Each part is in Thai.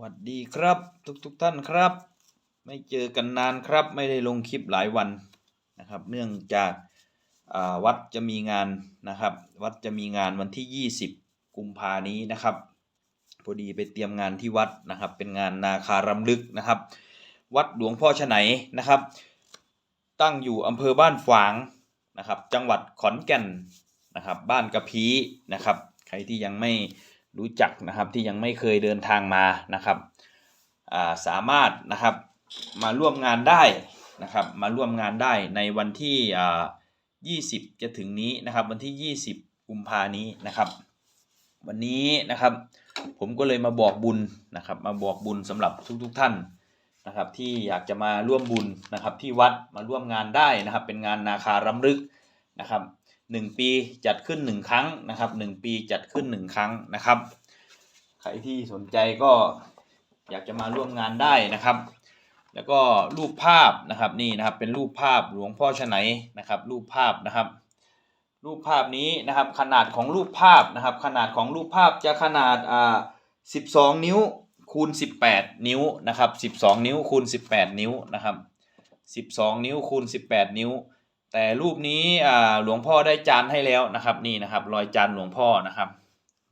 วัสดีครับทุกทุกๆท่านครับ ไม่เจอกันนานครับ ไม่ได้ลงคลิปหลายวันนะครับ เนื่องจากาวัดจะมีงานนะครับ วัดจะมีงานวันที่ 20 กุมภานี้นะครับพอดีไปเตรียมงานที่วัดนะครับ เป็นงานนาคารำลึกนะครับ วัดหลวงพ่อฉไนนะครับ ตั้งอยู่อำเภอบ้านฝางนะครับ จังหวัดขอนแก่นนะครับ บ้านกระพีนะครับ ใครที่ยังไม่ รู้จักนะครับที่ยังไม่เคยเดินทางมานะครับสามารถนะครับมาร่วมงานได้นะครับมาร่วมงานได้ในวันที่ 20 จะถึงนี้นะครับวันที่ 20 กุมภานี้นะครับ วันนี้นะครับผมก็เลยมาบอกบุญนะครับมาบอกบุญสำหรับทุกๆทท่านนะครับที่อยากจะมาร่วมบุญนะครับที่วัดมาร่วมงานได้นะครับเป็นงานนาคารำลึกนะครับ หนึ่งปีจัดขึ้นหนึ่งครั้งนะครับหนึ่งปีจัดขึ้นหนึ่งครั้งนะครับ ใครที่สนใจก็อยากจะมาร่วมงานได้นะครับ แล้วก็รูปภาพนะครับนี่นะครับเป็นรูปภาพหลวงพ่อฉไนนะครับ รูปภาพนะครับ รูปภาพนี้นะครับขนาดของรูปภาพนะครับ ขนาดของรูปภาพจะขนาดอ่า12นิ้วคูณ18นิ้วนะครับ12นิ้วคูณ18นิ้วนะครับ12นิ้วคูณ18นิ้ว แต่รูปนี้หลวงพ่อได้จานให้แล้วนะครับนี่นะครับ รอยจานหลวงพ่อนะครับ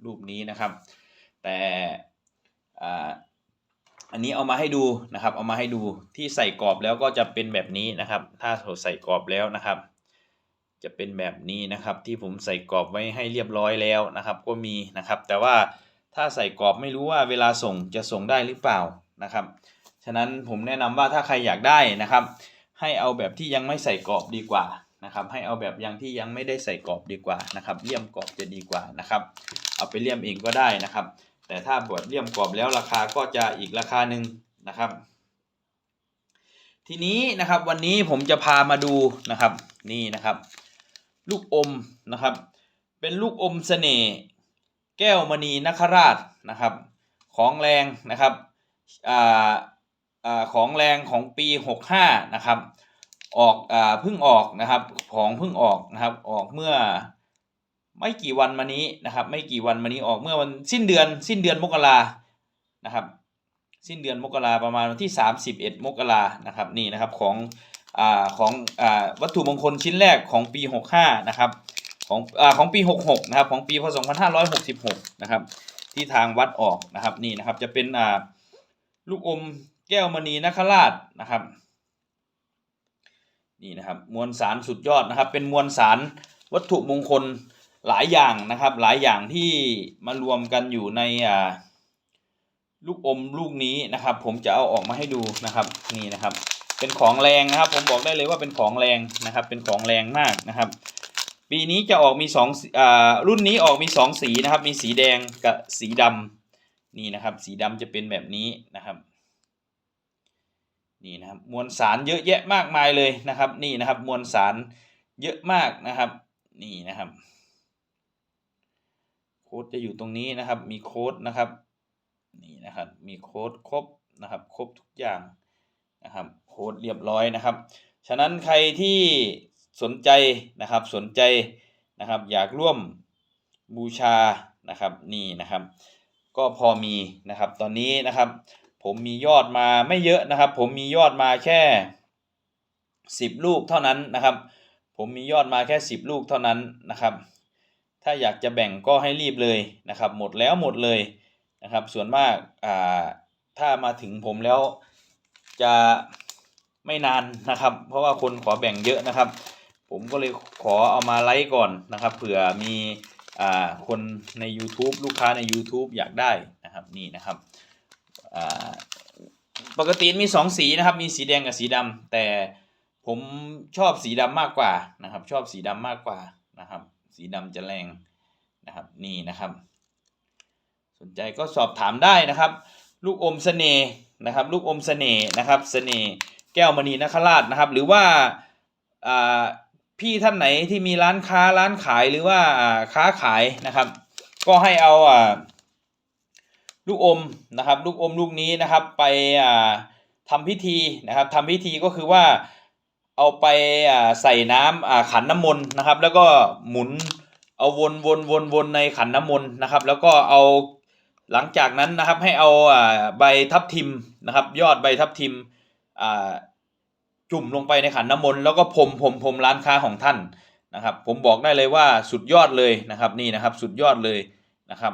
รูปนี้นะครับ แต่อ่าอันนี้เอามาให้ดูนะครับ เอามาให้ดูที่ใส่กรอบแล้วก็จะเป็นแบบนี้นะครับ ถ้าเราใส่กรอบแล้วนะครับ จะเป็นแบบนี้นะครับที่ผมใส่กรอบไว้ให้เรียบร้อยแล้วนะครับ ก็มีนะครับ แต่ว่าถ้าใส่กรอบไม่รู้ว่าเวลาส่งจะส่งได้หรือเปล่านะครับ ฉะนั้นผมแนะนำว่าถ้าใครอยากได้นะครับ ให้เอาแบบที่ยังไม่ใส่กรอบดีกว่านะครับให้เอาแบบยังที่ยังไม่ได้ใส่กรอบดีกว่านะครับเลี่ยมกรอบจะดีกว่านะครับ เอาไปเลี่ยมเองก็ได้นะครับ แต่ถ้าบดเลี่ยมกรอบแล้วราคาก็จะอีกราคาหนึ่งนะครับ ทีนี้นะครับวันนี้ผมจะพามาดูนะครับนี่นะครับ ลูกอมนะครับ เป็นลูกอมเสน่ห์แก้วมณีนคราชนะครับ ของแรงนะครับอ่า อของแรงของปี 65 นะครับ ออกอ่าเพิ่งออกนะครับ ของเพิ่งออกนะครับ ออกเมื่อไม่กี่วันมานี้นะครับ ไม่กี่วันมานี้ออกเมื่อวันสิ้นเดือนสิ้นเดือนมกรานะครับ สิ้นเดือนมกราประมาณวันที่ 31 มกรานะครับนี่นะครับของอของอวัตถุมงคลชิ้นแรกของปี 65 นะครับของอของปี 66 นะครับ ของปีพศ2566 นะครับ ที่ทางวัดออกนะครับนี่นะครับจะเป็นลูกอม แก้วมณีนคราชนะครับนี่นะครับมวลสารสุดยอดนะครับ เป็นมวลสารวัตถุมงคลหลายอย่างนะครับ หลายอย่างที่มารวมกันอยู่ในอ่าลูกอมลูกนี้นะครับ ผมจะเอาออกมาให้ดูนะครับนี่นะครับ เป็นของแรงนะครับ ผมบอกได้เลยว่าเป็นของแรงนะครับ เป็นของแรงมากนะครับ ปีนี้จะออกมีสองอ่ารุ่นนี้ออกมีสองสีนะครับ มีสีแดงกับสีดำนี่นะครับ สีดำจะเป็นแบบนี้นะครับ นี่นะครับมวลสารเยอะแยะมากมายเลยนะครับ นี่นะครับมวลสารเยอะมากนะครับ นี่นะครับ โค้ดจะอยู่ตรงนี้นะครับ มีโค้ดนะครับ นี่นะครับ มีโค้ดครบนะครับ ครบทุกอย่างนะครับโค้ดเรียบร้อยนะครับ ฉะนั้นใครที่สนใจนะครับสนใจนะครับ อยากร่วมบูชานะครับนี่นะครับ ก็พอมีนะครับ ตอนนี้นะครับ ผมมียอดมาไม่เยอะนะครับ ผมมียอดมาแค่สิบลูกเท่านั้นนะครับ ผมมียอดมาแค่สิบลูกเท่านั้นนะครับ ถ้าอยากจะแบ่งก็ให้รีบเลยนะครับ หมดแล้วหมดเลยนะครับ ส่วนมากอ่าถ้ามาถึงผมแล้วจะไม่นานนะครับ เพราะว่าคนขอแบ่งเยอะนะครับ ผมก็เลยขอเอามาไลฟ์ก่อนนะครับเผื่อมีอ่าคนใน YouTube ลูกค้าใน YouTube อยากได้นะครับนี่นะครับ ปกติมีสองสีนะครับ มีสีแดงกับสีดำแต่ผมชอบสีดำมากกว่านะครับ ชอบสีดำมากกว่านะครับ สีดำจะแรงนะครับนี่นะครับ สนใจก็สอบถามได้นะครับ ลูกอมเสน่ห์นะครับ ลูกอมเสน่ห์นะครับเสน่ห์แก้วมณีนคราชนะครับ หรือว่าพี่ท่านไหนที่มีร้านค้าร้านขายหรือว่าอ่าค้าขายนะครับ ก็ให้เอาอ่า ลูกอมนะครับ ลูกอมลูกนี้นะครับ ไปอ่าทำพิธีนะครับทำพิธีก็คือว่าเอาไปใส่น้ำอ่าขันน้ำมนต์นะครับ แล้วก็หมุนเอาวนวนวนวนในขันน้ำมนต์นะครับ แล้วก็เอาหลังจากนั้นนะครับให้เอาใบทับทิมนะครับ ยอดใบทับทิมจุ่มลงไปในขันน้ำมนต์แล้วก็พรมพรมพรมร้านค้าของท่านนะครับ ผมบอกได้เลยว่าสุดยอดเลยนะครับนี่นะครับ สุดยอดเลยนะครับ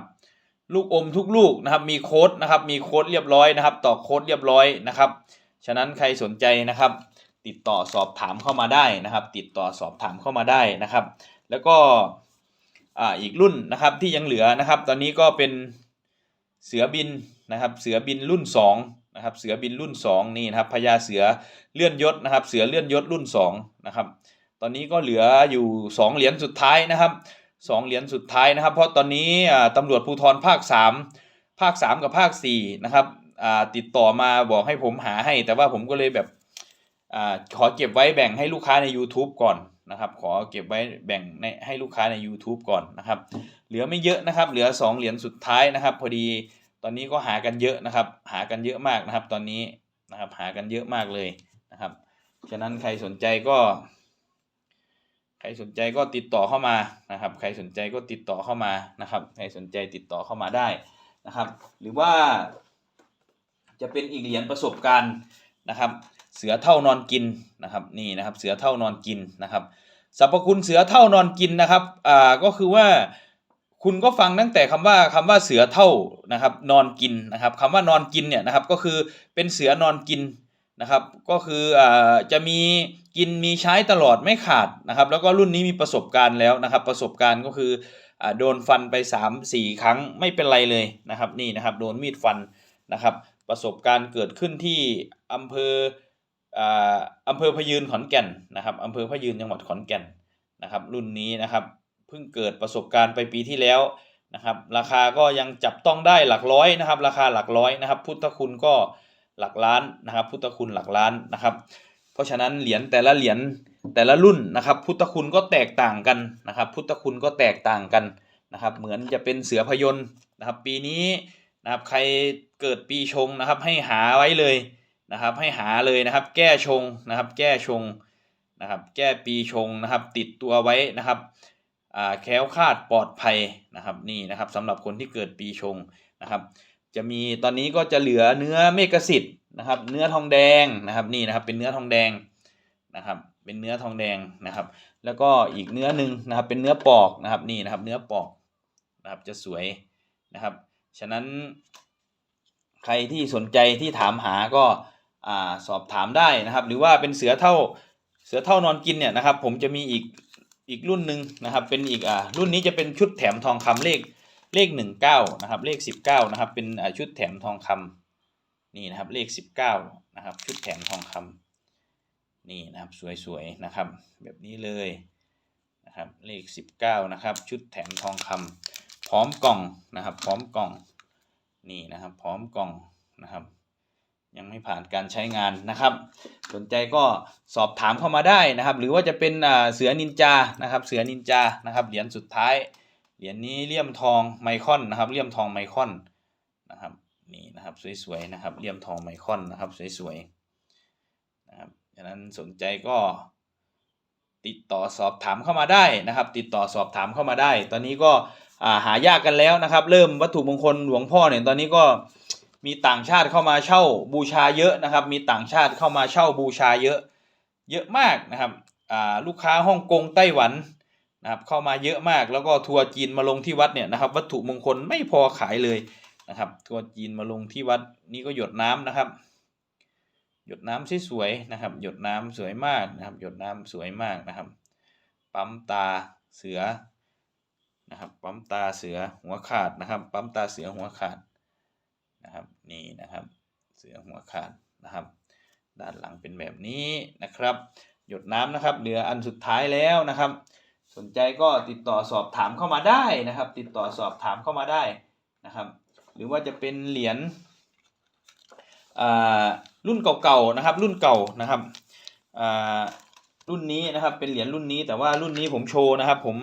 ลูกอมทุกลูกนะครับ มีโค้ดนะครับ มีโค้ดเรียบร้อยนะครับ ต่อโค้ดเรียบร้อยนะครับ ฉะนั้นใครสนใจนะครับ ติดต่อสอบถามเข้ามาได้นะครับ ติดต่อสอบถามเข้ามาได้นะครับ แล้วก็อ่าอีกรุ่นนะครับที่ยังเหลือนะครับ ตอนนี้ก็เป็นเสือบินนะครับ เสือบินรุ่น2นะครับ เสือบินรุ่น 2 นี่นะครับพญาเสือเลื่อนยศนะครับ เสือเลื่อนยศรุ่น2นะครับ ตอนนี้ก็เหลืออยู่ 2 เหรียญสุดท้ายนะครับ สองเหรียญสุดท้ายนะครับ เพราะตอนนี้ตำรวจภูธรภาค 3 ภาค 3 กับภาค 4 นะครับติดต่อมาบอกให้ผมหาให้ แต่ว่าผมก็เลยแบบอขอเก็บไว้แบ่งให้ลูกค้าใน YouTube ก่อนนะครับ ขอเก็บไว้แบ่งในให้ลูกค้าใน YouTube ก่อนนะครับ เหลือไม่เยอะนะครับ เหลือ 2 เหรียญสุดท้ายนะครับ พอดีตอนนี้ก็หากันเยอะนะครับ หากันเยอะมากนะครับ ตอนนี้นะครับ หากันเยอะมากเลยนะครับ ฉะนั้นใครสนใจก็ ใครสนใจก็ติดต่อเข้ามานะครับ ใครสนใจก็ติดต่อเข้ามานะครับ ใครสนใจติดต่อเข้ามาได้นะครับ หรือว่าจะเป็นอีกเหรียญประสบการณ์นะครับ เสือเท่านอนกินนะครับนี่นะครับ เสือเท่านอนกินนะครับสรรพคุณเสือเท่านอนกินนะครับอ่าก็คือว่าคุณก็ฟังตั้งแต่คำว่าคำว่าเสือเท่านะครับ นอนกินนะครับคำว่านอนกินเนี่ยนะครับก็คือเป็นเสือนอนกิน นะครับ ก็คืออ่าจะมีกินมีใช้ตลอดไม่ขาดนะครับ แล้วก็รุ่นนี้มีประสบการณ์แล้วนะครับ ประสบการณ์ก็คืออ่าโดนฟันไป 3 4 ครั้งไม่เป็นไรเลยนะครับนี่นะครับโดนมีดฟันนะครับ ประสบการณ์เกิดขึ้นที่อำเภออ่าอำเภอพยืนขอนแก่นนะครับอำเภอพยืนจังหวัดขอนแก่นนะครับ รุ่นนี้นะครับเพิ่งเกิดประสบการณ์ไปปีที่แล้วนะครับ ราคาก็ยังจับต้องได้หลักร้อยนะครับ ราคาหลักร้อยนะครับ พุทธคุณก็ หลักล้านนะครับ พุทธคุณหลักล้านนะครับ เพราะฉะนั้นเหรียญแต่ละเหรียญแต่ละรุ่นนะครับ พุทธคุณก็แตกต่างกันนะครับ พุทธคุณก็แตกต่างกันนะครับ เหมือนจะเป็นเสือพยนต์นะครับ ปีนี้นะครับใครเกิดปีชงนะครับ ให้หาไว้เลยนะครับ ให้หาเลยนะครับ แก้ชงนะครับ แก้ชงนะครับ แก้ปีชงนะครับ ติดตัวไว้นะครับแคล้วคลาดปลอดภัยนะครับนี่นะครับสำหรับคนที่เกิดปีชงนะครับ จะมีตอนนี้ก็จะเหลือเนื้อเมกสิทธิ์นะครับ เนื้อทองแดงนะครับนี่นะครับ เป็นเนื้อทองแดงนะครับ เป็นเนื้อทองแดงนะครับ แล้วก็อีกเนื้อหนึ่งนะครับ เป็นเนื้อปอกนะครับนี่นะครับ เนื้อปอกนะครับจะสวยนะครับ ฉะนั้นใครที่สนใจที่ถามหาก็สอบถามได้นะครับ หรือว่าเป็นเสือเท่าเสือเท่านอนกินเนี่ยนะครับ ผมจะมีอีกอีกรุ่นหนึ่งนะครับ เป็นอีกอ่ารุ่นนี้จะเป็นชุดแถมทองคำเลข เลขหนึ่งเก้านะครับเลขสิบเก้านะครับเป็นชุดแถมทองคำนี่นะครับเลขสิบเก้านะครับชุดแถมทองคำนี่นะครับสวยๆนะครับ แบบนี้เลยนะครับเลขสิบเก้านะครับชุดแถมทองคำพร้อมกล่องนะครับ พร้อมกล่องนี่นะครับพร้อมกล่องนะครับ ยังไม่ผ่านการใช้งานนะครับ สนใจก็สอบถามเข้ามาได้นะครับ หรือว่าจะเป็นเสือนินจานะครับ เสือนินจานะครับเหรียญสุดท้าย เหรียญนี้เลี่ยมทองไมคอนนะครับเลี่ยมทองไมคอนนะครับนี่นะครับสวยๆนะครับเลี่ยมทองไมคอนนะครับสวยๆนะครับดังนั้นสนใจก็ติดต่อสอบถามเข้ามาได้นะครับ ติดต่อสอบถามเข้ามาได้ ตอนนี้ก็าหายากกันแล้วนะครับ เริ่มวัตถุมงคลหลวงพ่อเนี่ยตอนนี้ก็มีต่างชาติเข้ามาเช่าบูชาเยอะนะครับ มีต่างชาติเข้ามาเช่าบูชาเยอะ เยอะมากนะครับลูกค้าฮ่องกงไต้หวัน นะครับเข้ามาเยอะมากแล้วก็ทัวร์จีนมาลงที่วัดเนี่ยนะครับ วัตถุมงคลไม่พอขายเลยนะครับ ทัวร์จีนมาลงที่วัดนี่ก็หยดน้ำนะครับ หยดน้ำสวยๆนะครับ หยดน้ำสวยมากนะครับ หยดน้ำสวยมากนะครับ ปั๊มตาเสือนะครับปั๊มตาเสือหัวขาดนะครับ ปั๊มตาเสือหัวขาดนะครับนี่นะครับ เสือหัวขาดนะครับ ด้านหลังเป็นแบบนี้นะครับ หยดน้ำนะครับ เหลืออันสุดท้ายแล้วนะครับ สนใจก็ติดต่อสอบถามเข้ามาได้นะครับ ติดต่อสอบถามเข้ามาได้นะครับ หรือว่าจะเป็นเหรียญอ่ารุ่นเก่าๆนะครับ รุ่นเก่านะครับอ่ารุ่นนี้นะครับเป็นเหรียญรุ่นนี้แต่ว่ารุ่นนี้ผมโชว์นะครับ ผม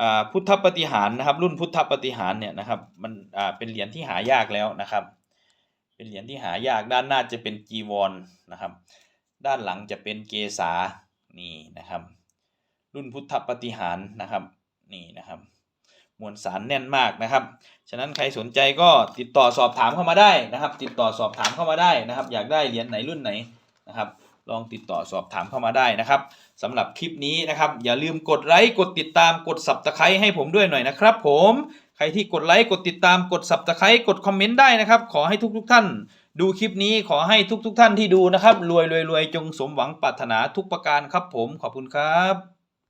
อ่าพุทธปฏิหารนะครับ รุ่นพุทธปฏิหารเนี่ยนะครับมันอ่าเป็นเหรียญที่หายากแล้วนะครับ เป็นเหรียญที่หายากด้านหน้าจะเป็นจีวรนะครับ ด้านหลังจะเป็นเกษานี่นะครับ รุ่นพุทธปฏิหารนะครับนี่นะครับมวลสารแน่นมากนะครับ ฉะนั้นใครสนใจก็ติดต่อสอบถามเข้ามาได้นะครับ ติดต่อสอบถามเข้ามาได้นะครับ อยากได้เหรียญไหนรุ่นไหนนะครับ ลองติดต่อสอบถามเข้ามาได้นะครับสำหรับคลิปนี้นะครับ อย่าลืมกดไลค์กดติดตามกด subscribe ให้ผมด้วยหน่อยนะครับ ผมใครที่กดไลค์กดติดตามกด subscribe กดคอมเมนต์ได้นะครับ ขอให้ทุกๆท่าน ดูคลิปนี้ขอให้ทุกๆท่านที่ดูนะครับรวยรวยรวยจงสมหวังปรารถนาทุกประการครับผมขอบคุณครับ